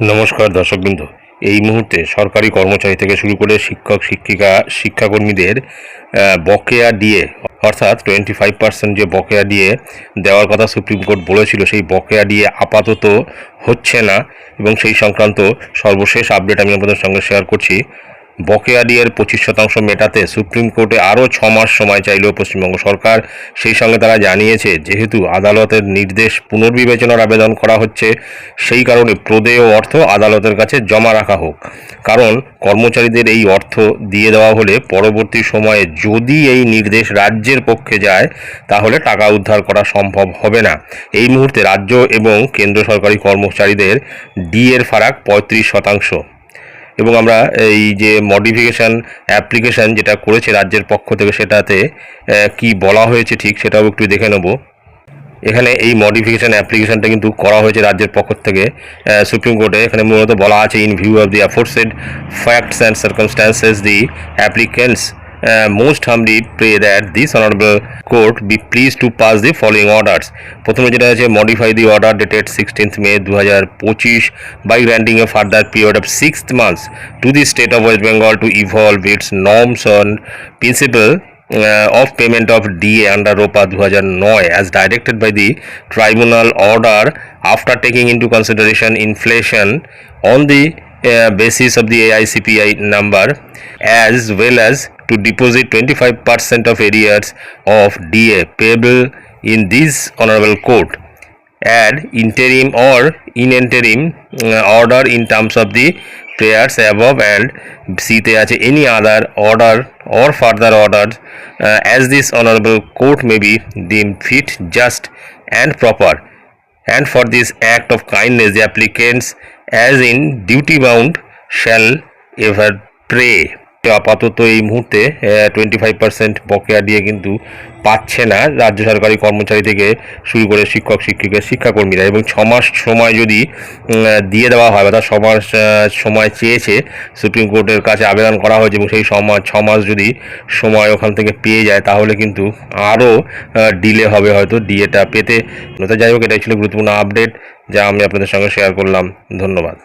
নমস্কার দর্শকবৃন্দ। এই মুহূর্তে সরকারি কর্মচারী থেকে শুরু করে শিক্ষক, শিক্ষিকা, শিক্ষাকর্মীদের বকেয়া দিয়ে, অর্থাৎ টোয়েন্টি ফাইভ পার্সেন্ট যে বকেয়া দিয়ে দেওয়ার কথা সুপ্রিম কোর্ট বলেছিল, সেই বকেয়া দিয়ে আপাতত হচ্ছে না। এবং সেই সংক্রান্ত সর্বশেষ আপডেট আমি আপনাদের সঙ্গে শেয়ার করছি। বকেয়া ডিএর পঁচিশ শতাংশ মেটাতে সুপ্রিম কোর্টে আরও ছ মাস সময় চাইল পশ্চিমবঙ্গ সরকার সেই সঙ্গে তারা জানিয়েছে, যেহেতু আদালতের নির্দেশ পুনর্বিবেচনার আবেদন করা হচ্ছে, সেই কারণে প্রদেয় অর্থ আদালতের কাছে জমা রাখা হোক। কারণ কর্মচারীদের এই অর্থ দিয়ে দেওয়া হলে পরবর্তী সময়ে যদি এই নির্দেশ রাজ্যের পক্ষে যায়, তাহলে টাকা উদ্ধার করা সম্ভব হবে না। এই মুহূর্তে রাজ্য এবং কেন্দ্র সরকারি কর্মচারীদের ডি এর ফারাক পঁয়ত্রিশ শতাংশ। এবং আমরা এই যে মডিফিকেশান অ্যাপ্লিকেশান যেটা করেছে রাজ্যের পক্ষ থেকে সেটাতে কি বলা হয়েছে ঠিক সেটাও একটু দেখে নেব। এখানে এই মডিফিকেশান অ্যাপ্লিকেশানটা কিন্তু করা হয়েছে রাজ্যের পক্ষ থেকে সুপ্রিম কোর্টে। এখানে মূলত বলা আছে in view of the aforesaid facts and circumstances the applicants most humbly pray that this honourable court be please to pass the following orders প্রথমে যেটা আছে modify the order dated sixteenth May দু হাজার পঁচিশ by granting a further period of six months to the state of West Bengal to evolve its norms on principal uh, of payment of DA under ROPA 2009 as directed by the tribunal order after taking into consideration inflation on the uh, basis of the AICPI number as well as to deposit 25% of arrears of DA payable in this honorable court add interim or in interim uh, order in terms of the prayers above and C তে আছে any other order or further orders uh, as this honorable court may be deemed fit just and proper and for this act of kindness the applicants as in duty bound shall ever pray আপাতত এই মুহূর্তে twenty five percent বকেয়া দিয়ে কিন্তু পাচ্ছে না রাজ্য সরকারি কর্মচারী থেকে শুরু করে শিক্ষক, শিক্ষিকা, শিক্ষাকর্মীরা। এবং ছ মাস সময় যদি দিয়ে দেওয়া হয় তার ছ মাস সময় চেয়েছে, সুপ্রিম কোর্টের কাছে আবেদন করা হয়েছে এবং সেই সময়, ছ মাস যদি সময় ওখান থেকে পেয়ে যায়, তাহলে কিন্তু আরও ডিলে হবে হয়তো ডিএটা পেতে। যাই হোক, এটাই ছিল গুরুত্বপূর্ণ আপডেট যা আমি আপনাদের সঙ্গে শেয়ার করলাম। ধন্যবাদ।